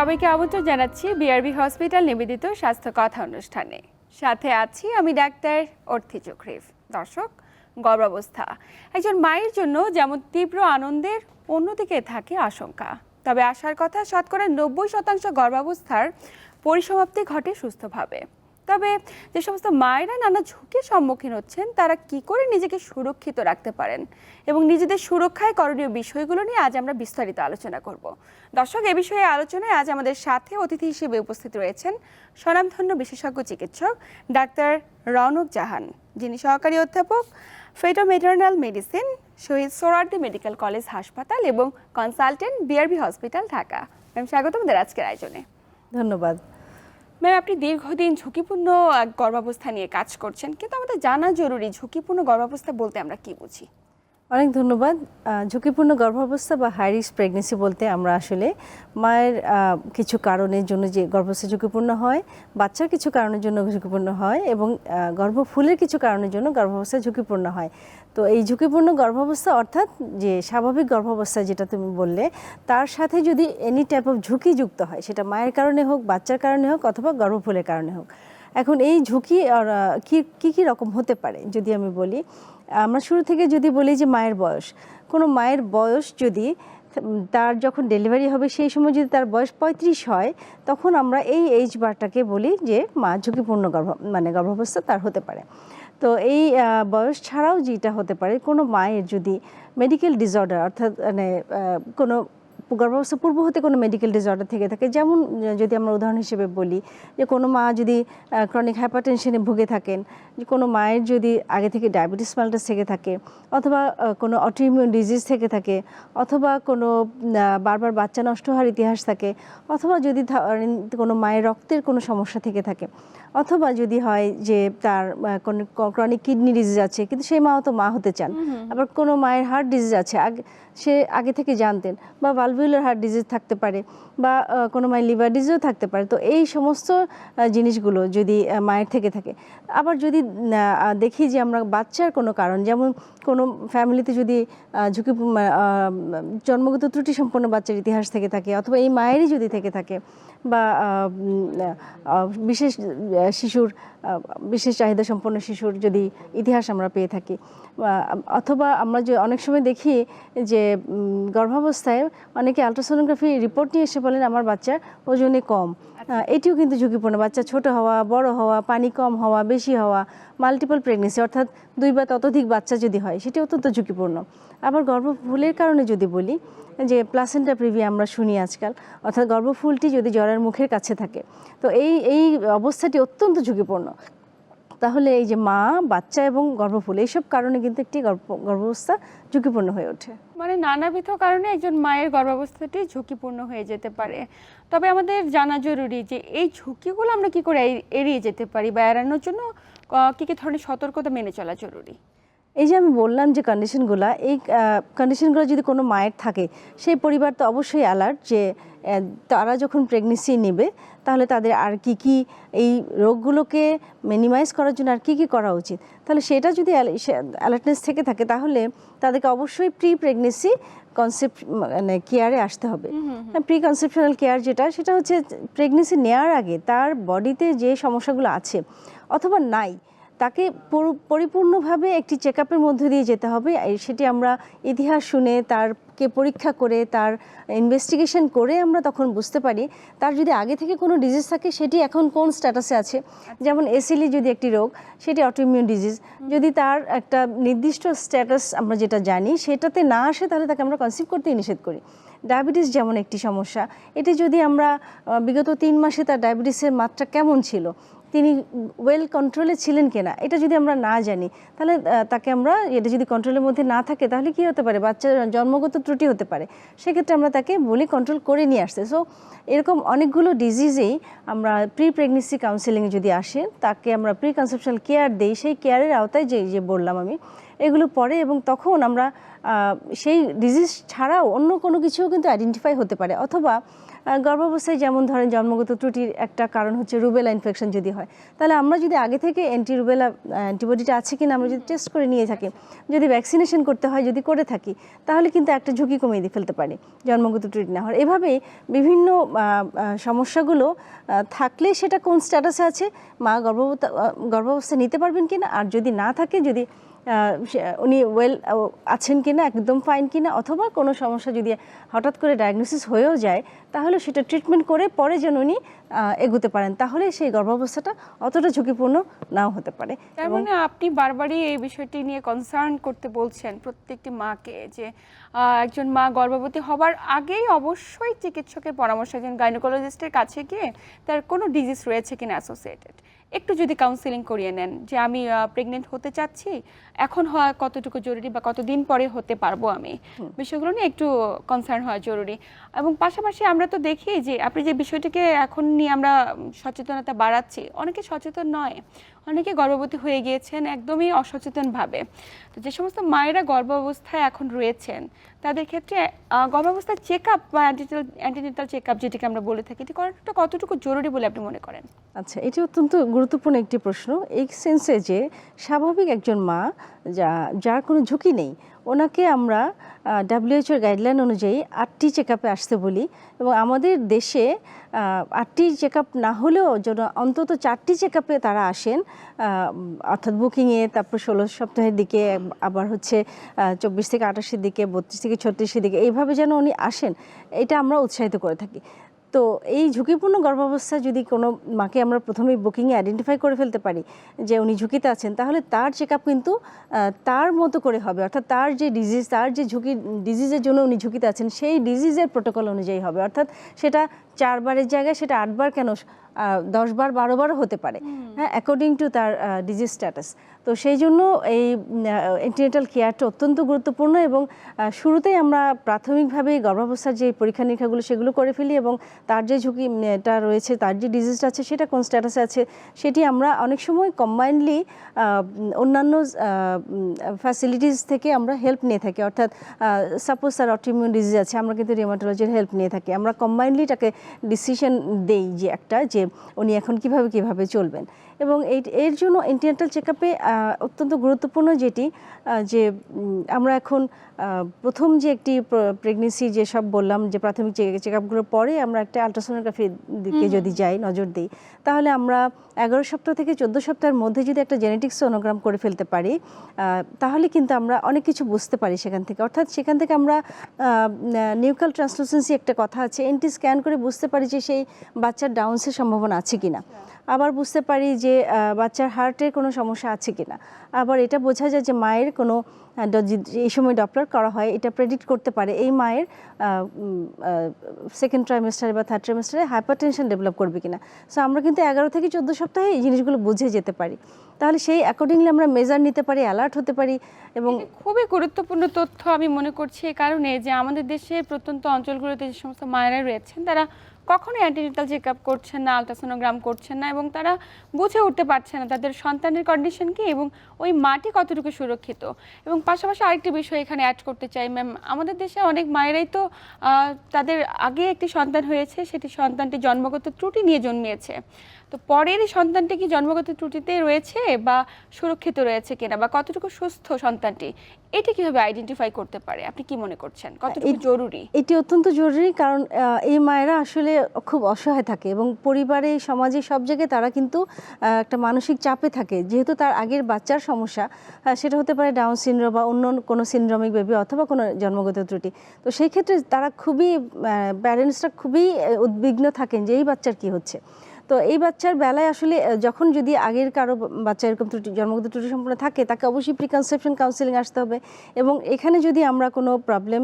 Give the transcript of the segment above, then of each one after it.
সবাইকে আমন্ত্রণ জানাচ্ছি বিআরবি হসপিটাল নিবেদিত স্বাস্থ্য কথা অনুষ্ঠানে। সাথে আছি আমি ডাক্তার অর্থি চক্রিফ। দর্শক, গর্ভাবস্থা। একজন মায়ের জন্য যেমন তীব্র আনন্দের অন্যদিকে থাকে আশঙ্কা। তবে আসার কথা, শতকরা নব্বই শতাংশ গর্ভাবস্থার পরিসমাপ্তি ঘটে সুস্থভাবে। তবে যে সমস্ত মায়েরা নানা ঝুঁকির সম্মুখীন হচ্ছেন, তারা কি করে নিজেকে সুরক্ষিত রাখতে পারেন? এবং নিজেদের সুরক্ষায় করণীয় বিষয়গুলো নিয়ে আজ আমরা বিস্তারিত আলোচনা করব। দর্শক, এ বিষয়ে আলোচনায় আজ আমাদের সাথে অতিথি হিসেবে উপস্থিত রয়েছেন স্বনামধন্য বিশেষজ্ঞ চিকিৎসক ডাক্তার রৌনক জাহান, যিনি সহকারী অধ্যাপক, fetomaternal medicine, Shaheed Suhrawardy medical college হাসপাতাল এবং consultant BRB hospital Dhaka. Ma'am স্বাগত আমাদের আজকের আয়োজনে। ধন্যবাদ। ম্যাম, আপনি দীর্ঘদিন ঝুঁকিপূর্ণ গর্ভাবস্থা নিয়ে কাজ করছেন, কিন্তু আমাদের জানা জরুরি ঝুঁকিপূর্ণ গর্ভাবস্থা বলতে আমরা কি বুঝি? অনেক ধন্যবাদ। ঝুঁকিপূর্ণ গর্ভাবস্থা বা হাই রিস্ক প্রেগনেন্সি বলতে আমরা আসলে মায়ের কিছু কারণের জন্য যে গর্ভাবস্থা ঝুঁকিপূর্ণ হয়, বাচ্চার কিছু কারণের জন্য ঝুঁকিপূর্ণ হয় এবং গর্ভফুলের কিছু কারণের জন্য গর্ভাবস্থা ঝুঁকিপূর্ণ হয়। তো এই ঝুঁকিপূর্ণ গর্ভাবস্থা অর্থাৎ যে স্বাভাবিক গর্ভাবস্থা যেটা তুমি বললে, তার সাথে যদি এনি টাইপ অফ ঝুঁকি যুক্ত হয়, সেটা মায়ের কারণে হোক, বাচ্চার কারণে হোক অথবা গর্ভফুলের কারণে হোক। এখন এই ঝুঁকি কী কী রকম হতে পারে? যদি আমি বলি আমরা শুরু থেকে যদি বলি যে মায়ের বয়স, কোনো মায়ের বয়স যদি তার যখন ডেলিভারি হবে সেই সময় যদি তার বয়স পঁয়ত্রিশ হয়, তখন আমরা এই এইচ বারটাকে বলি যে মা ঝুঁকিপূর্ণ গর্ভ মানে গর্ভাবস্থা তার হতে পারে। তো এই বয়স ছাড়াও যেটা হতে পারে, কোনো মায়ের যদি মেডিকেল ডিসঅর্ডার অর্থাৎ মানে কোনো গর্ভাবস্থা পূর্ব হতে কোনো মেডিকেল ডিসঅর্ডার থেকে থাকে। যেমন যদি আমরা উদাহরণ হিসেবে বলি যে কোনো মা যদি ক্রনিক হাইপারটেনশনে ভুগে থাকেন, যে কোনো মায়ের যদি আগে থেকে ডায়াবেটিস মাল্টাস থেকে থাকে, অথবা কোনো অটোইমিউন ডিজিজ থেকে থাকে, অথবা কোনো বারবার বাচ্চা নষ্ট হওয়ার ইতিহাস থাকে, অথবা যদি কোনো মায়ের রক্তের কোনো সমস্যা থেকে থাকে অথবা যদি হয় যে তার ক্রনিক কিডনি ডিজিজ আছে কিন্তু সেই মাও তো মা হতে চান। আবার কোনো মায়ের হার্ট ডিজিজ আছে আগে সে আগে থেকে জানতেন। বা ভালভুলার হার্ট ডিজিজ থাকতে পারে বা কোনো মায়ের লিভার ডিজিজও থাকতে পারে। তো এই সমস্ত জিনিসগুলো যদি মায়ের থেকে থাকে। আবার যদি দেখি যে আমরা বাচ্চার কোনো কারণ যেমন কোনো ফ্যামিলিতে যদি ঝুঁকি জন্মগত ত্রুটি সম্পন্ন বাচ্চার ইতিহাস থেকে থাকে অথবা এই মায়েরই যদি থেকে থাকে বা বিশেষ শিশুর বিশেষ চাহিদা সম্পন্ন শিশুর যদি ইতিহাস আমরা পেয়ে থাকি। অথবা আমরা যে অনেক সময় দেখি যে গর্ভাবস্থায় অনেকে আলট্রাসোনোগ্রাফি রিপোর্ট নিয়ে এসে বলেন আমার বাচ্চার ওজনে কম। এটিও কিন্তু ঝুঁকিপূর্ণ। বাচ্চা ছোট হওয়া বড় হওয়া পানি কম হওয়া বেশি হওয়া মাল্টিপল প্রেগনেন্সি অর্থাৎ দুই বা ততোধিক বাচ্চা যদি হয় সেটি অত্যন্ত ঝুঁকিপূর্ণ। আবার গর্ভফুলের কারণে যদি বলি, যে প্লাসেন্টা প্রিভি আমরা শুনি আজকাল, অর্থাৎ গর্ভফুলটি যদি জ্বরের মুখের কাছে থাকে, তো এই এই অবস্থাটি অত্যন্ত ঝুঁকিপূর্ণ। তাহলে এই যে মা, বাচ্চা এবং গর্ভফুল, এইসব কারণে কিন্তু একটি গর্ভ- গর্ভাবস্থা ঝুঁকিপূর্ণ হয়ে ওঠে। মানে নানাবিধ কারণে একজন মায়ের গর্ভাবস্থাটি ঝুঁকিপূর্ণ হয়ে যেতে পারে। তবে আমাদের জানা জরুরি যে এই ঝুঁকিগুলো আমরা কি করে এড়িয়ে যেতে পারি বা এড়ানোর জন্য কি কি ধরনের সতর্কতা মেনে চলা জরুরি? এই যে আমি বললাম যে কন্ডিশনগুলো এই কন্ডিশনগুলো যদি কোনো মায়ের থাকে সেই পরিবার তো অবশ্যই অ্যালার্ট যে তারা যখন প্রেগনেন্সি নেবে তাহলে তাদের আর কি কি এই রোগগুলোকে মিনিমাইজ করার জন্য আর কি কি করা উচিত? তাহলে সেটা যদি অ্যালার্টনেস থেকে থাকে তাহলে তাদেরকে অবশ্যই প্রি প্রেগনেন্সি কনসেপ্ট মানে কেয়ারে আসতে হবে। প্রি কনসেপশনাল কেয়ার যেটা সেটা হচ্ছে প্রেগনেন্সি নেওয়ার আগে তার বডিতে যে সমস্যাগুলো আছে অথবা নাই তাকে পরিপূর্ণভাবে একটি চেক আপের মধ্যে দিয়ে যেতে হবে। সেটি আমরা ইতিহাস শুনে তারকে পরীক্ষা করে, তার ইনভেস্টিগেশন করে আমরা তখন বুঝতে পারি। তার যদি আগে থেকে কোনো ডিজিজ থাকে, সেটি এখন কোন স্ট্যাটাসে আছে? যেমন এসিলি যদি একটি রোগ, সেটি অটোইমিউন ডিজিজ যদি তার একটা নির্দিষ্ট স্ট্যাটাস আমরা যেটা জানি, সেটাতে না আসে, তাহলে তাকে আমরা কনসিভ করতেই নিষেধ করি। ডায়াবেটিস যেমন একটি সমস্যা। এটি যদি আমরা বিগত তিন মাসে তার ডায়াবেটিসের মাত্রা কেমন ছিল? তিনি ওয়েল কন্ট্রোলে ছিলেন কিনা, এটা যদি আমরা না জানি, তাহলে তাকে আমরা, এটা যদি কন্ট্রোলের মধ্যে না থাকে, তাহলে কি হতে পারে? বাচ্চার জন্মগত ত্রুটি হতে পারে। সেক্ষেত্রে আমরা তাকে বলি কন্ট্রোল করে নিয়ে আসতে সো এরকম অনেকগুলো ডিজিজেই আমরা প্রি প্রেগনেন্সি কাউন্সেলিংয়ে যদি আসে, তাকে আমরা প্রি কনসেপশনাল কেয়ার দেই, সেই কেয়ারের আওতায় যে যে বললাম আমি, এগুলো পরে এবং তখন আমরা সেই ডিজিজ ছাড়াও অন্য কোনো কিছুও কিন্তু আইডেন্টিফাই হতে পারে। অথবা গর্ভাবস্থায় যেমন ধরেন জন্মগত ত্রুটির একটা কারণ হচ্ছে রুবেলা ইনফেকশন যদি হয়, তাহলে আমরা যদি আগে থেকে অ্যান্টি রুবেলা অ্যান্টিবডিটা আছে কিনা আমরা যদি টেস্ট করে নিয়ে থাকি, যদি ভ্যাকসিনেশন করতে হয়, যদি করে থাকি, তাহলে কিন্তু একটা ঝুঁকি কমিয়ে দিয়ে ফেলতে পারি জন্মগত ত্রুটি না হওয়ার। এভাবেই বিভিন্ন সমস্যাগুলো থাকলে সেটা কোন স্ট্যাটাসে আছে, মা গর্ভবতা গর্ভাবস্থা নিতে পারবেন কিনা? আর যদি না থাকে, যদি উনি ওয়েল আছেন কিনা একদম ফাইন কিনা অথবা কোনো সমস্যা যদি হঠাৎ করে ডায়াগনোসিস হয়েও যায় তাহলে সেটা ট্রিটমেন্ট করে পরে যেন উনি এগোতে পারেন। তাহলে সেই গর্ভাবস্থাটা অতটা ঝুঁকিপূর্ণ নাও হতে পারে। তার মানে আপনি বারবারই এই বিষয়টি নিয়ে কনসার্ন করতে বলছেন প্রত্যেকটি মাকে যে একজন মা গর্ভবতী হবার আগেই অবশ্যই চিকিৎসকের পরামর্শ একজন গাইনোকোলজিস্টের কাছে গিয়ে তার কোনো ডিজিজ রয়েছে কিনা অ্যাসোসিয়েটেড একটু যদি কাউন্সিলিং করিয়ে নেন যে আমি প্রেগনেন্ট হতে চাচ্ছি এখন হওয়া কতটুকু জরুরি বা কতদিন পরে হতে পারব আমি? বিষয়গুলো নিয়ে একটু কনসার্ন হওয়া জরুরি। এবং পাশাপাশি আমরা তো দেখি যে আপনি যে বিষয়টিকে এখন নিয়ে আমরা সচেতনতা বাড়াচ্ছি, অনেকে সচেতন নয়, অনেকে গর্ভবতী হয়ে গিয়েছেন একদমই অসচেতনভাবে। তো যে সমস্ত মায়েরা গর্ভাবস্থায় এখন রয়েছেন, তাদের ক্ষেত্রে গর্ভাবস্থার চেক আপ বা অ্যান্টিনাল অ্যান্টিনেটাল চেক আপ যেটাকে আমরা বলে থাকি, এটি করাটা কতটুকু জরুরি বলে আপনি মনে করেন? আচ্ছা এটি অত্যন্ত গুরুত্বপূর্ণ একটি প্রশ্ন। এই সেন্সে যে স্বাভাবিক একজন মা, যা, যার কোনো ঝুঁকি নেই ওনাকে আমরা ডাব্লিউএইচওর গাইডলাইন অনুযায়ী আটটি চেক আসতে বলি এবং আমাদের দেশে আটটি চেক না হলেও যেন অন্তত চারটি চেক তারা আসেন অর্থাৎ বুকিংয়ে তারপর ষোলো সপ্তাহের দিকে, আবার হচ্ছে চব্বিশ থেকে আঠাশের দিকে, বত্রিশ থেকে ছত্রিশের দিকে, এইভাবে যেন উনি আসেন, এটা আমরা উৎসাহিত করে থাকি। তো এই ঝুঁকিপূর্ণ গর্ভাবস্থা যদি কোনো মাকে আমরা প্রথমেই বুকিংয়ে আইডেন্টিফাই করে ফেলতে পারি যে উনি ঝুঁকিতে আছেন তাহলে তার চেক আপ কিন্তু তার মতো করে হবে। অর্থাৎ তার যে ডিজিজ তার যে ঝুঁকি ডিজিজের জন্য উনি ঝুঁকিতে আছেন সেই ডিজিজের প্রোটোকল অনুযায়ী হবে। অর্থাৎ সেটা চারবারের জায়গায় সেটা আটবার কেন দশবার বারোবারও হতে পারে। হ্যাঁ অ্যাকর্ডিং টু তার ডিজিজ স্ট্যাটাস তো সেই জন্য এই অ্যান্টিনেটাল কেয়ারটা অত্যন্ত গুরুত্বপূর্ণ এবং শুরুতেই আমরা প্রাথমিকভাবে গর্ভাবস্থার যে পরীক্ষা নিরীক্ষাগুলো সেগুলো করে ফেলি এবং তার যে ঝুঁকিটা রয়েছে, তার যে ডিজিজটা আছে সেটা কোন স্ট্যাটাসে আছে সেটি আমরা অনেক সময় কম্বাইন্ডলি অন্যান্য ফ্যাসিলিটিস থেকে আমরা হেল্প নিয়ে থাকি। অর্থাৎ সাপোজ তার অটিমিউন ডিজিজ আছে, আমরা কিন্তু রিমাটোলজির হেল্প নিয়ে থাকি। আমরা কম্বাইন্ডলি তাকে ডিসিশন দেই যে একটা, যে উনি এখন কীভাবে কীভাবে চলবেন। এবং এই এর জন্য এন্টিনেটাল চেক আপে অত্যন্ত গুরুত্বপূর্ণ যেটি যে আমরা এখন প্রথম যে একটি প্রেগনেন্সি যেসব বললাম যে প্রাথমিক চেক আপগুলোর পরে আমরা একটা আলট্রাসোনোগ্রাফির দিকে যদি যাই নজর দিই তাহলে আমরা এগারো সপ্তাহ থেকে চোদ্দ সপ্তাহের মধ্যে যদি একটা জেনেটিক সোনোগ্রাম করে ফেলতে পারি তাহলে কিন্তু আমরা অনেক কিছু বুঝতে পারি সেখান থেকে। অর্থাৎ সেখান থেকে আমরা নিউকাল ট্রান্সলুসেন্সি একটা কথা আছে এনটি স্ক্যান করে বুঝতে পারি যে সেই বাচ্চার ডাউন্সের সম্ভাবনা আছে কিনা। আবার বুঝতে পারি যে বাচ্চার হার্টের কোনো সমস্যা আছে কিনা। আবার এটা বোঝা যায় যে, মায়ের কোনো এই সময় ডপলার করা হয়, এটা প্রেডিক্ট করতে পারে। এই মায়ের সেকেন্ড ট্রাইমেস্টারে বা থার্ড ট্রাইমেস্টারে হাইপারটেনশন ডেভেলপ করবে কিনা। সো আমরা কিন্তু এগারো থেকে চোদ্দ সপ্তাহে এই জিনিসগুলো বুঝে যেতে পারি। তাহলে সেই অ্যাকর্ডিংলি আমরা মেজার নিতে পারি অ্যালার্ট হতে পারি এবং খুবই গুরুত্বপূর্ণ তথ্য আমি মনে করছি এই কারণে যে, আমাদের দেশে প্রত্যন্ত অঞ্চলগুলোতে যে সমস্ত মায়েরা রয়েছেন, তারা কখনোই অ্যান্টিনেটাল চেক আপ করছেন না আলট্রাসোনোগ্রাম করছেন না এবং তারা বুঝে উঠতে পারছে না তাদের সন্তানের কন্ডিশন কি এবং ওই মাটি কতটুকু সুরক্ষিত। এবং পাশাপাশি আরেকটি বিষয় এখানে অ্যাড করতে চাই ম্যাম আমাদের দেশে অনেক মায়েরাই তো তাদের আগে একটি সন্তান হয়েছে সেটি সন্তানটি জন্মগত ত্রুটি নিয়ে জন্মিয়েছে। তো পরের সন্তানটি কি জন্মগত ত্রুটিতে রয়েছে বা সুরক্ষিত রয়েছে কিনা বা কতটুকু সুস্থ সন্তানটি এটি কীভাবে আইডেন্টিফাই করতে পারে? আপনি কি মনে করছেন? কতটুকু জরুরি? এটি অত্যন্ত জরুরি কারণ এই মায়েরা আসলে খুব অসহায় থাকে এবং পরিবারে, সমাজে সব জায়গায় তারা কিন্তু একটা মানসিক চাপে থাকে। যেহেতু তার আগের বাচ্চার সমস্যা সেটা হতে পারে ডাউন সিনড্রোম বা অন্য কোনো সিনড্রমিক বেবি অথবা কোনো জন্মগত ত্রুটি। তো সেই ক্ষেত্রে তারা খুবই প্যারেন্টসরা খুবই উদ্বিগ্ন থাকেন যে এই বাচ্চার কী হচ্ছে। তো এই বাচ্চার বেলায় আসলে যখন যদি আগের কারও বাচ্চা এরকম ত্রুটি, জন্মগত ত্রুটি সম্পন্ন থাকে, তাকে অবশ্যই প্রিকনসেপশন কাউন্সিলিং আসতে হবে। এবং এখানে যদি আমরা কোনো প্রবলেম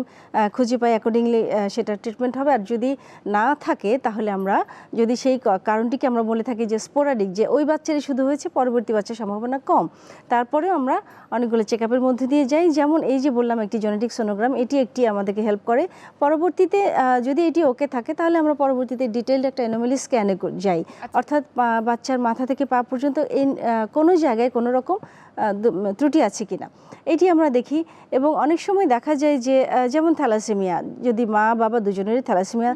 খুঁজে পাই অ্যাকর্ডিংলি সেটা ট্রিটমেন্ট হবে। আর যদি না থাকে, তাহলে আমরা যদি সেই কারণটিকে আমরা বলে থাকি যে স্পোরাডিক যে ওই বাচ্চারই শুধু হয়েছে, পরবর্তী বাচ্চার সম্ভাবনা কম। তারপরেও আমরা অনেকগুলো চেক আপের মধ্যে দিয়ে যাই। যেমন এই যে বললাম, একটি জেনেটিক সোনোগ্রাম এটি একটি আমাদেরকে হেল্প করে। পরবর্তীতে যদি এটি ওকে থাকে, তাহলে আমরা পরবর্তীতে ডিটেলড একটা অ্যানোমালি স্ক্যানে যাই। অর্থাৎ বাচ্চার মাথা থেকে পা পর্যন্ত এই কোনো জায়গায় কোনো রকম ত্রুটি আছে কিনা। এটি আমরা দেখি এবং অনেক সময় দেখা যায় যে যেমন থ্যালাসেমিয়া যদি মা বাবা দুজনেরই থ্যালাসেমিয়া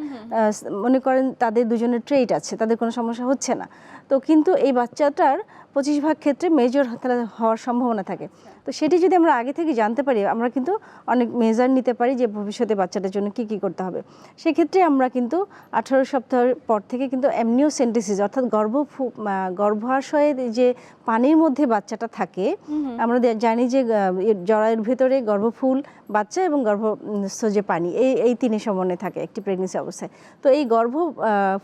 মনে করেন তাদের দুজনের ট্রেট আছে তাদের কোনো সমস্যা হচ্ছে না। তো কিন্তু এই বাচ্চাটার পঁচিশ ভাগ ক্ষেত্রে মেজর হওয়ার সম্ভাবনা থাকে। তো সেটি যদি আমরা আগে থেকে জানতে পারি আমরা কিন্তু অনেক মেজার নিতে পারি যে ভবিষ্যতে বাচ্চাটার জন্য কি কি করতে হবে। সেক্ষেত্রে আমরা কিন্তু আঠারো সপ্তাহের পর থেকে কিন্তু অ্যামনিওসেন্টিসিস অর্থাৎ গর্ভ গর্ভাশয়ের যে পানির মধ্যে বাচ্চাটা থাকে আমরা জানি যে জরায়ুর ভেতরে গর্ভফুল বাচ্চা এবং গর্ভস্থ যে পানি এই এই তিনের সমন্বয়ে থাকে একটি প্রেগনেন্সি অবস্থায়। তো এই গর্ভ আহ,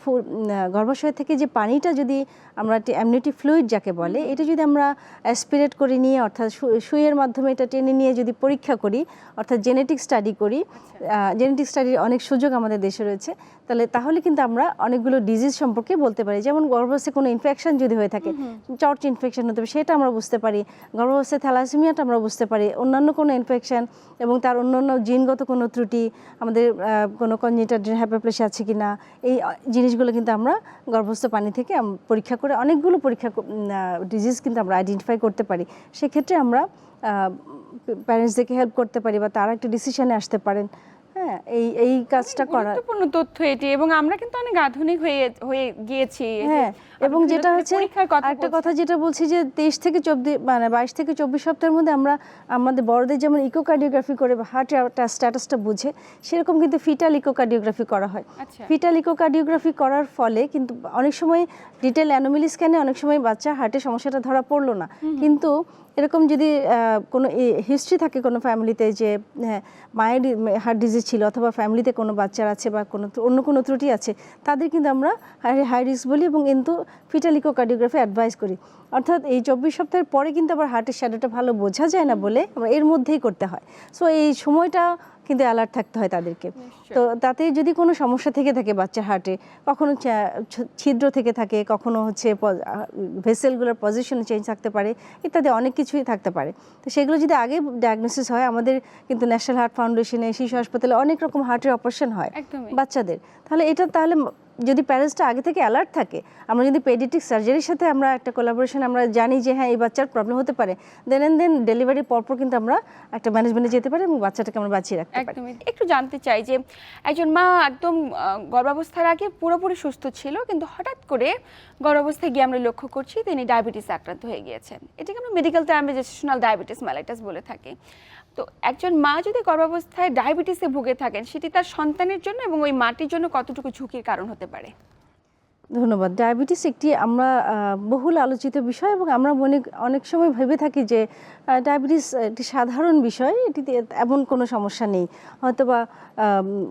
ফু- উম, আহ, গর্ভাশয় থেকে যে পানিটা যদি আমরা অ্যামনিটি ফ্লুইড যাকে বলে এটা যদি আমরা অ্যাসপিরেট করে নিয়ে অর্থাৎ সুইয়ের মাধ্যমে এটা টেনে নিয়ে যদি পরীক্ষা করি অর্থাৎ জেনেটিক স্টাডি করি জেনেটিক স্টাডির অনেক সুযোগ আমাদের দেশে রয়েছে। তাহলে তাহলে কিন্তু আমরা অনেকগুলো ডিজিজ সম্পর্কে বলতে পারি। যেমন গর্ভাবস্থায় কোনো ইনফেকশন যদি হয়ে থাকে চর্চ ইনফেকশন হতে পারে সেটা আমরা বুঝতে পারি। গর্ভাবস্থায় থ্যালাসেমিয়াটা আমরা বুঝতে পারি। অন্যান্য কোনো ইনফেকশন এবং তার অন্যান্য জিনগত কোনো ত্রুটি আমাদের কোনো কনজেটার হ্যাপাপ্লেসি আছে কি না এই জিনিসগুলো কিন্তু আমরা গর্ভস্থ পানি থেকে পরীক্ষা করে অনেকগুলো পরীক্ষা ডিজিজ কিন্তু আমরা আইডেন্টিফাই করতে পারি। সেক্ষেত্রে আমরা প্যারেন্টসদেরকে হেল্প করতে পারি বা তারা একটা ডিসিশনে আসতে পারেন। হ্যাঁ এই এই কাজটা করা গুরুত্বপূর্ণ তথ্য এটি এবং আমরা কিন্তু অনেক আধুনিক হয়ে হয়ে গিয়েছি। হ্যাঁ এবং যেটা হচ্ছে পরীক্ষার কথা একটা কথা যেটা বলছি যে তেইশ থেকে চব্বিশ মানে বাইশ থেকে চব্বিশ সপ্তাহের মধ্যে আমরা আমাদের বড়দের যেমন ইকোকার্ডিওগ্রাফি করে হার্ট স্ট্যাটাসটা বুঝে সেরকম কিন্তু ফিটাল ইকোকার্ডিওগ্রাফি করা হয়। আচ্ছা। ফিটাল ইকোকার্ডিওগ্রাফি করার ফলে কিন্তু অনেক সময় ডিটেল অ্যানোমিলি স্ক্যানে অনেক সময় বাচ্চা হার্টের সমস্যাটা ধরা পড়ল না। কিন্তু এরকম যদি কোনো হিস্ট্রি থাকে কোনো ফ্যামিলিতে যে হ্যাঁ, মায়ের হার্ট ডিজিজ ছিল অথবা ফ্যামিলিতে কোনো বাচ্চার আছে বা কোনো অন্য কোনো ত্রুটি আছে তাদের কিন্তু আমরা হাই রিস্ক বলি এবং কিন্তু ফিটালিকো কার্ডিওগ্রাফি অ্যাডভাইস করি। অর্থাৎ এই চব্বিশ সপ্তাহের পরে কিন্তু আবার হার্টের শ্যাডোটা ভালো বোঝা যায় না বলে আমরা এর মধ্যেই করতে হয়। সো এই সময়টা কিন্তু অ্যালার্ট থাকতে হয় তাদেরকে। তো তাতে যদি কোনো সমস্যা থেকে থাকে বাচ্চার হার্টে কখনো ছিদ্র থেকে থাকে কখনো হচ্ছে ভেসেলগুলোর পজিশন চেঞ্জ থাকতে পারে ইত্যাদি অনেক কিছুই থাকতে পারে। তো সেগুলো যদি আগে ডায়াগনোসিস হয় আমাদের কিন্তু ন্যাশনাল হার্ট ফাউন্ডেশনে শিশু হাসপাতালে অনেক রকম হার্টের অপারেশন হয় বাচ্চাদের। তাহলে এটা তাহলে যদি প্যারেন্টসটা আগে থেকে অ্যালার্ট থাকে, আমরা যদি পেডিটিক সার্জারির সাথে আমরা একটা কোলাবোরেশন আমরা জানি যে হ্যাঁ এই বাচ্চার প্রবলেম হতে পারে দেন অ্যান্ড দেন ডেলিভারির পরপর কিন্তু আমরা একটা ম্যানেজমেন্টে যেতে পারি এবং বাচ্চাটাকে আমরা বাঁচিয়ে রাখতে পারি। একটু জানতে চাই যে একজন মা একদম গর্ভাবস্থার আগে পুরোপুরি সুস্থ ছিল, কিন্তু হঠাৎ করে গর্ভাবস্থায় গিয়ে আমরা লক্ষ্য করছি তিনি ডায়াবেটিস আক্রান্ত হয়ে গিয়েছেন। এটাকে আমরা মেডিকেল টার্মে জেস্টেশনাল ডায়াবেটিস ম্যালাইটাস বলে থাকি। তো একজন মা যদি গর্ভাবস্থায় ডায়াবেটিসে ভুগে থাকেন, সেটি তার সন্তানের জন্য এবং ওই মাটির জন্য কতটুকু ঝুঁকির কারণ হতে পারে? ধন্যবাদ। ডায়াবেটিস একটি আমরা বহুল আলোচিত বিষয় এবং আমরা মনে, অনেক সময় ভেবে থাকি যে ডায়াবেটিস একটি সাধারণ বিষয়, এটিতে এমন কোনো সমস্যা নেই। হয়তো বা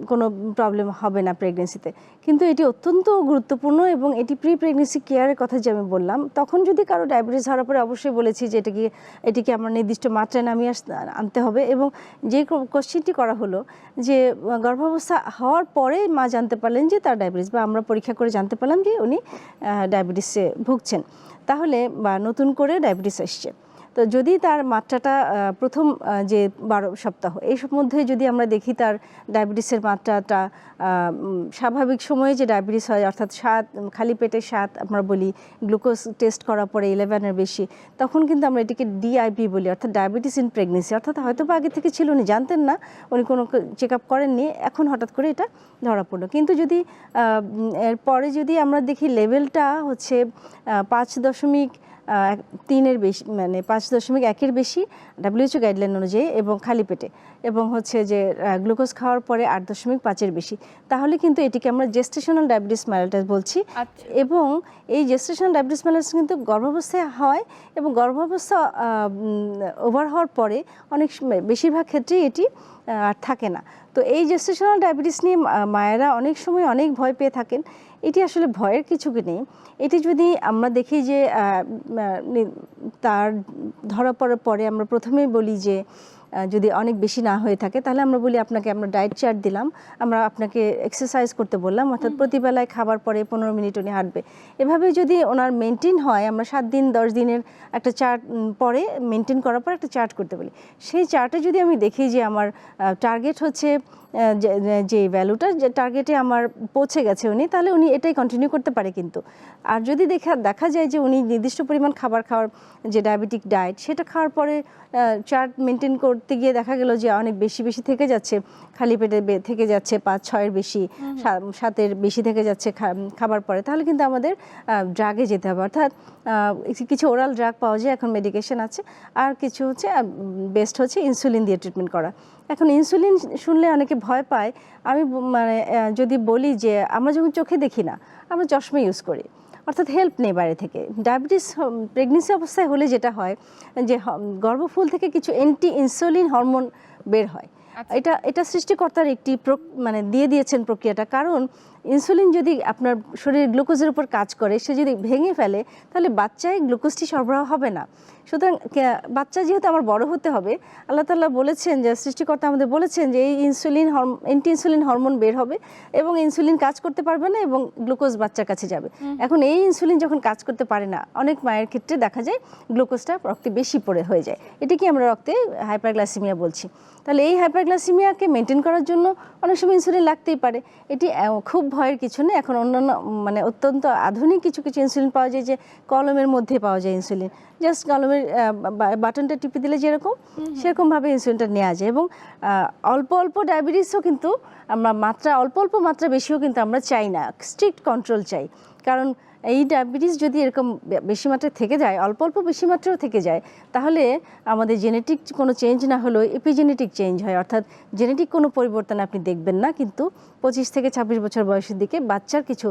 কোনো প্রবলেম হবে না প্রেগনেন্সিতে। কিন্তু এটি অত্যন্ত গুরুত্বপূর্ণ এবং এটি প্রি প্রেগনেন্সি কেয়ারের কথা যে আমি বললাম, তখন যদি কারও ডায়াবেটিস ধরা পরে অবশ্যই বলেছি যে, এটাকে, এটিকে আমরা নির্দিষ্ট মাত্রায় নামিয়ে আস- আনতে হবে। এবং যে কোশ্চেনটি করা হলো যে, গর্ভাবস্থা হওয়ার পরে মা জানতে পারলেন যে, তার ডায়াবেটিস বা আমরা পরীক্ষা করে জানতে পারলাম যে উনি ডায়াবেটিসে ভুগছেন। তাহলে বা নতুন করে ডায়াবেটিস এসছে তো যদি তার মাত্রাটা প্রথম যে বারো সপ্তাহ এই মধ্যে যদি আমরা দেখি তার ডায়াবেটিসের মাত্রাটা স্বাভাবিক সময়ে যে ডায়াবেটিস হয়, অর্থাৎ সাত, খালি পেটে সাত, আমরা বলি, গ্লুকোজ টেস্ট করার পরে ইলেভেনের বেশি, তখন কিন্তু আমরা এটিকে ডিআইপি বলি, অর্থাৎ ডায়াবেটিস ইন প্রেগনেন্সি, অর্থাৎ হয়তো বা আগে থেকে ছিল উনি, জানতেন না, উনি কোনো চেক আপ করেননি, এখন হঠাৎ করে এটা ধরা পড়ল। কিন্তু যদি এরপরে যদি আমরা দেখি লেভেলটা হচ্ছে পাঁচ দশমিক তিনের বেশি মানে পাঁচ দশমিক একের বেশি ডাব্লিউএইচও গাইডলাইন অনুযায়ী এবং খালি পেটে। এবং হচ্ছে যে গ্লুকোজ খাওয়ার পরে আট দশমিক পাঁচের বেশি। তাহলে কিন্তু এটিকে আমরা জেস্টেশনাল ডায়াবেটিস ম্যালাইটাস বলছি। আচ্ছা। এবং এই জেস্টেশনাল ডায়াবেটিস ম্যালাইটাস কিন্তু গর্ভাবস্থায় হয় এবং গর্ভাবস্থা ওভার হওয়ার পরে অনেক সময় বেশিরভাগ ক্ষেত্রেই এটি আর থাকে না। তো এই জেস্টেশনাল ডায়াবেটিস নিয়ে মায়েরা অনেক সময় অনেক ভয় পেয়ে থাকেন। এটি আসলে ভয়ের কিছু নেই। এটি যদি আমরা দেখি যে তার ধরা পড়ার পরে আমরা প্রথমেই বলি যে যদি অনেক বেশি না হয়ে থাকে তাহলে আমরা বলি আপনাকে আমরা ডায়েট চার্ট দিলাম। আমরা আপনাকে এক্সারসাইজ করতে বললাম অর্থাৎ প্রতিবেলায় খাবার পরে পনেরো মিনিট উনি হাঁটবে। এভাবে যদি ওনার মেনটেন হয় আমরা সাত দিন দশ দিনের একটা চার্ট পরে মেনটেন করার পর একটা চার্ট করতে বলি। সেই চার্টে যদি আমি দেখি যে আমার টার্গেট হচ্ছে যে- ভ্যালুটা যে টার্গেটে আমার পৌঁছে গেছে উনি তাহলে উনি এটাই কন্টিনিউ করতে পারে কিন্তু। আর যদি দেখা দেখা যায় যে উনি নির্দিষ্ট পরিমাণ খাবার খাওয়ার যে ডায়াবেটিক ডায়েট সেটা খাওয়ার পরে চার্ট মেনটেন করতে গিয়ে দেখা গেল যে অনেক বেশি বেশি থেকে যাচ্ছে। খালি পেটে বে- থেকে যাচ্ছে পাঁচ ছয়ের বেশি সাতের বেশি থেকে যাচ্ছে খাবার পরে। তাহলে কিন্তু আমাদের ড্রাগে যেতে হবে। অর্থাৎ কিছু ওরাল ড্রাগ পাওয়া যায় এখন মেডিকেশন আছে। আর কিছু হচ্ছে বেস্ট হচ্ছে ইনসুলিন দিয়ে ট্রিটমেন্ট করা। এখন ইনসুলিন শুনলে অনেকে ভয় পায়। আমি মানে যদি বলি যে আমরা যখন চোখে দেখি না আমরা চশমা ইউজ করি। অর্থাৎ হেল্প নেই বাইরে থেকে। ডায়াবেটিস প্রেগনেন্সি অবস্থায় হলে যেটা হয় যে গর্ভফুল থেকে কিছু অ্যান্টি ইনসুলিন হরমোন বের হয়। আচ্ছা। এটা এটা সৃষ্টিকর্তার একটি প্রক- মানে দিয়ে দিয়েছেন প্রক্রিয়াটা। কারণ ইনসুলিন যদি আপনার শরীরে গ্লুকোজের উপর কাজ করে সে যদি ভেঙে ফেলে তাহলে বাচ্চায় গ্লুকোজটি সরবরাহ হবে না। সুতরাং বাচ্চা যেহেতু আমার বড় হতে হবে আল্লাহ তাল্লাহ বলেছেন যে সৃষ্টিকর্তা আমাদের বলেছেন যে এই ইনসুলিন অ্যান্টি ইনসুলিন হরমোন বের হবে এবং ইনসুলিন কাজ করতে পারবে না এবং গ্লুকোজ বাচ্চার কাছে যাবে। এখন এই ইনসুলিন যখন কাজ করতে পারে না অনেক মায়ের ক্ষেত্রে দেখা যায় গ্লুকোজটা রক্তে বেশি পড়ে হয়ে যায়। এটা কি আমরা রক্তে হাইপারগ্লাসিমিয়া বলছি? তাহলে এই হাইপারগ্লাসিমিয়াকে মেনটেন করার জন্য অনেক সময় ইনসুলিন লাগতেই পারে। এটি খুব ভয়ের কিছু নেই এখন অন্যান্য মানে অত্যন্ত আধুনিক কিছু কিছু ইনসুলিন পাওয়া যায় যে কলমের মধ্যে পাওয়া যায় ইনসুলিন। জাস্ট কলমের বাটনটা টিপে দিলে যেরকম, সেরকমভাবে ইনসুলিনটা নেওয়া যায় এবং অল্প অল্প ডায়াবেটিসও কিন্তু আমরা মাত্রা, অল্প অল্প মাত্রা বেশিও কিন্তু আমরা চাই না স্ট্রিক্ট কন্ট্রোল চাই। কারণ এই ডায়াবেটিস যদি এরকম বেশি মাত্রায় থেকে যায় অল্প অল্প বেশি মাত্রাও থেকে যায় তাহলে আমাদের জেনেটিক কোনো চেঞ্জ না হলেও এপিজেনেটিক চেঞ্জ হয়। অর্থাৎ জেনেটিক কোনো পরিবর্তন আপনি দেখবেন না কিন্তু পঁচিশ থেকে ছাব্বিশ বছর বয়সের দিকে বাচ্চার কিছু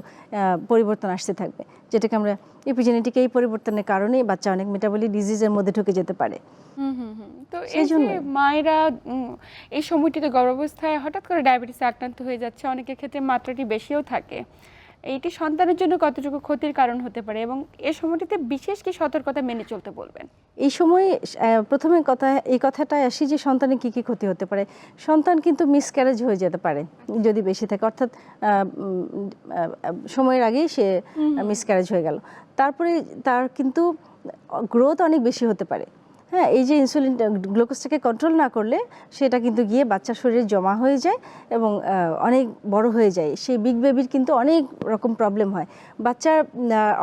পরিবর্তন আসতে থাকবে। যেটাকে আমরা এপিজেনেটিক এই পরিবর্তনের কারণে বাচ্চা অনেক মেটাবলিক ডিজিজের মধ্যে ঢুকে যেতে পারে। হুম হুম হুম। তো এই সেই যে মায়েরা এই সময়টিতে গর্ভাবস্থায় হঠাৎ করে ডায়াবেটিসে আক্রান্ত হয়ে যাচ্ছে অনেকের ক্ষেত্রে মাত্রাটি বেশিও থাকে। এইটি সন্তানের জন্য কতটুকু ক্ষতির কারণ হতে পারে এবং এ সময়টিতে বিশেষ কি সতর্কতা মেনে চলতে বলবেন? এই সময়ে প্রথমে কথা এই কথাটায় আসি যে সন্তানের কী কী ক্ষতি হতে পারে। সন্তান কিন্তু মিসক্যারেজ হয়ে যেতে পারে যদি বেশি থাকে। অর্থাৎ সময়ের আগেই সে মিসক্যারেজ হয়ে গেল। তারপরে তার কিন্তু গ্রোথ অনেক বেশি হতে পারে। হ্যাঁ এই যে ইনসুলিন গ্লুকোজটাকে কন্ট্রোল না করলে সেটা কিন্তু গিয়ে বাচ্চার শরীরে জমা হয়ে যায় এবং অনেক বড় হয়ে যায়। সেই বিগ বেবির কিন্তু অনেক রকম প্রবলেম হয়। বাচ্চার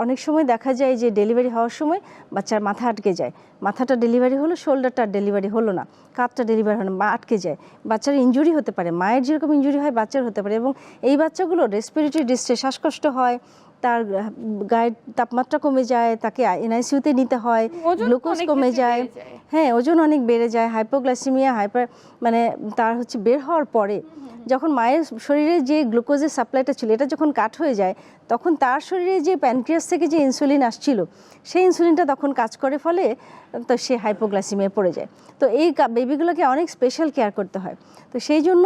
অনেক সময় দেখা যায় যে ডেলিভারি হওয়ার সময় বাচ্চার মাথা আটকে যায়। মাথাটা ডেলিভারি হলো শোল্ডারটা ডেলিভারি হলো না। কাঁধটা ডেলিভারি হলো মা আটকে যায়। বাচ্চার ইঞ্জুরি হতে পারে, মায়ের যেরকম ইঞ্জুরি হয়, বাচ্চার হতে পারে এবং এই বাচ্চাগুলো রেসপিরেটরি ডিস্ট্রেস শ্বাসকষ্ট হয় তার গায়ের তাপমাত্রা কমে যায় তাকে এনআইসিউতে নিতে হয় গ্লুকোজ কমে যায়। হ্যাঁ ওজন অনেক বেড়ে যায় হাইপোগ্লাসিমিয়া হাইপার মানে তার হচ্ছে বের হওয়ার পরে যখন মায়ের শরীরে যে গ্লুকোজের সাপ্লাইটা ছিল এটা যখন কাট হয়ে যায় তখন তার শরীরে যে প্যানক্রিয়াস থেকে যে ইনসুলিন আসছিল সেই ইনসুলিনটা তখন কাজ করে ফলে তো সে হাইপোগ্লাইসিমিয়া পড়ে যায়। তো এই বেবিগুলোকে অনেক স্পেশাল কেয়ার করতে হয়। তো সেই জন্য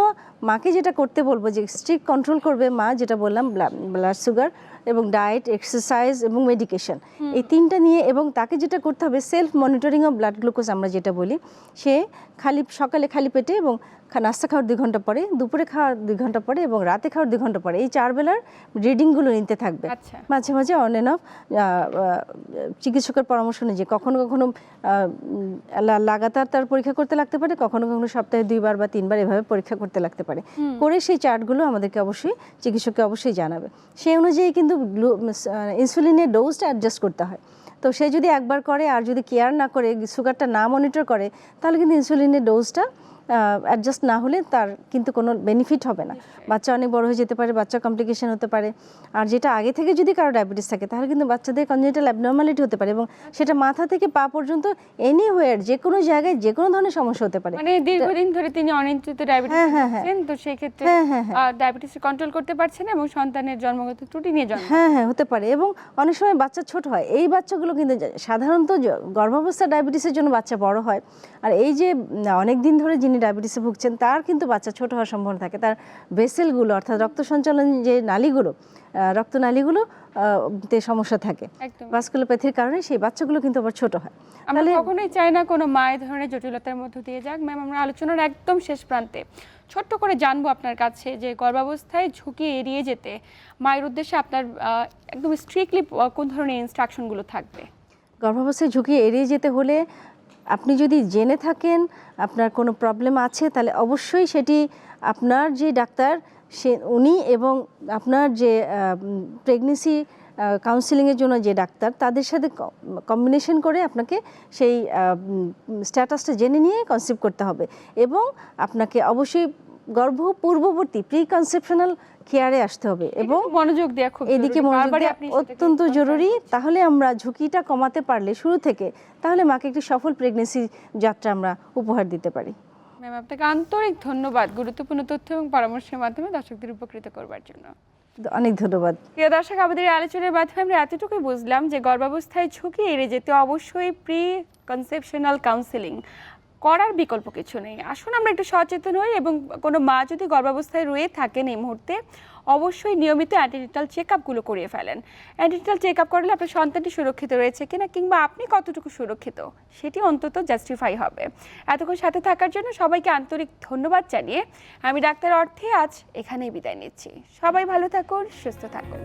মাকে যেটা করতে বলব যে স্ট্রিক্ট কন্ট্রোল করবে মা যেটা বললাম ব্লাড সুগার এবং ডায়েট, এক্সারসাইজ এবং মেডিকেশন। এই তিনটা নিয়ে এবং তাকে যেটা করতে হবে, self monitoring of blood glucose আমরা যেটা বলি, সে খালি সকালে খালি পেটে এবং নাস্তা খাওয়ার দুই ঘণ্টা পরে দুপুরে খাওয়ার দুই ঘণ্টা পরে এবং রাতে খাওয়ার দুই ঘণ্টা পরে। এই চার বেলার রিডিংগুলো নিতে থাকবে। আচ্ছা। মাঝে মাঝে অন এন অফ চিকিৎসকের পরামর্শ নিয়ে যে কখনো কখনো লাগাতার তার পরীক্ষা করতে লাগতে পারে কখনো কখনো সপ্তাহে দুইবার বা তিনবার এভাবে পরীক্ষা করতে লাগতে পারে। করে সেই চার্টগুলো আমাদেরকে অবশ্যই চিকিৎসককে অবশ্যই জানাবে। সেই অনুযায়ী কিন্তু ইনসুলিনের ডোজটা অ্যাডজাস্ট করতে হয়। তো সে যদি একবার করে আর যদি কেয়ার না করে সুগারটা না মনিটর করে তাহলে কিন্তু ইনসুলিনের ডোজটা অ্যাডজাস্ট না হলে তার কিন্তু কোনো বেনিফিট হবে না। বাচ্চা অনেক বড় হয়ে যেতে পারে বাচ্চা কমপ্লিকেশন হতে পারে। আর যেটা আগে থেকে যদি কারও ডায়াবেটিস থাকে তাহলে কিন্তু বাচ্চাদের কনজেনিটাল অ্যাবনর্মালিটি হতে পারে এবং সেটা মাথা থেকে পা পর্যন্ত এনিওয়ার যে কোনো জায়গায় যে কোনো ধরনের সমস্যা হতে পারে। মানে দীর্ঘদিন ধরে তিনি অনিয়ন্ত্রিত ডায়াবেটিস হ্যাঁ, হ্যাঁ, হ্যাঁ। তো সেই ক্ষেত্রে। ডায়াবেটিস কন্ট্রোল করতে পারছেন এবং সন্তানের জন্মগত ত্রুটি নিয়ে জন্ম হ্যাঁ হ্যাঁ হতে পারে এবং অনেক সময় বাচ্চা ছোট হয়। এই বাচ্চাগুলো কিন্তু সাধারণত গর্ভাবস্থা ডায়াবেটিসের জন্য বাচ্চা বড় হয়। আর এই যে অনেক দিন ধরে যিনি যিনি ডায়াবেটিসে ভুগছেন তার কিন্তু বাচ্চা ছোট হওয়ার সম্ভাবনা থাকে। তার ভেসেলগুলো অর্থাৎ রক্ত সঞ্চালন যে নালীগুলো রক্তনালীগুলো তে সমস্যা থাকে। ভাস্কুলোপ্যাথির কারণে সেই বাচ্চাগুলো কিন্তু আবার ছোট হয়। আমরা কখনোই চাই না কোনো মায়ের ধরনের জটিলতার মধ্য দিয়ে যাক। ম্যাম আমরা আলোচনার একদম শেষ প্রান্তে। ছোট্ট করে জানব আপনার কাছে যে গর্ভাবস্থায় ঝুঁকি এড়িয়ে যেতে মায়ের উদ্দেশ্যে আপনার একদম স্ট্রিক্টলি কোন ধরনের ইনস্ট্রাকশনগুলো থাকবে? গর্ভাবস্থায় ঝুঁকি এড়িয়ে যেতে হলে আপনি যদি জেনে থাকেন আপনার কোনো প্রবলেম আছে, তাহলে অবশ্যই সেটি আপনার যে ডাক্তার, সে উনি এবং আপনার যে প্রেগনেন্সি কাউন্সিলিংয়ের জন্য যে ডাক্তার, তাদের সাথে কম্বিনেশন করে আপনাকে সেই স্ট্যাটাসটা জেনে নিয়ে কনসিভ করতে হবে এবং আপনাকে অবশ্যই গর্ভ পূর্ববর্তী প্রি কনসেপশনাল কেয়ারে আসতে হবে এবং মনোযোগ দেওয়া খুব এদিকে। মনোযোগ অত্যন্ত জরুরি। তাহলে আমরা ঝুঁকিটা কমাতে পারলে শুরু থেকে তাহলে মাকে একটি সফল প্রেগনেন্সি যাত্রা আমরা উপহার দিতে পারি। ম্যাম আপনাকে আন্তরিক ধন্যবাদ গুরুত্বপূর্ণ তথ্য এবং পরামর্শের মাধ্যমে দর্শকদের উপকৃত করবার জন্য। অনেক ধন্যবাদ। প্রিয় দর্শক আমাদের আলোচনার মাধ্যমে আমরা এতটুকুই বুঝলাম যে গর্ভাবস্থায় ঝুঁকি এড়ে যেতে অবশ্যই প্রি কনসেপশনাল কাউন্সেলিং করার বিকল্প কিছু নেই। আসুন আমরা একটু সচেতন হই এবং কোনো মা যদি গর্ভাবস্থায় রয়ে থাকেন এই মুহূর্তে, অবশ্যই নিয়মিত অ্যান্টিনিটাল চেক আপগুলো করিয়ে ফেলেন। অ্যান্টিনিটাল চেক আপ করলে আপনার সন্তানটি সুরক্ষিত রয়েছে কিনা কিংবা আপনি কতটুকু সুরক্ষিত, সেটি অন্তত জাস্টিফাই হবে। এতক্ষণ সাথে থাকার জন্য সবাইকে আন্তরিক ধন্যবাদ জানিয়ে আমি ডাক্তার অর্থে আজ এখানেই বিদায় নিচ্ছি। সবাই ভালো থাকুন, সুস্থ থাকুন।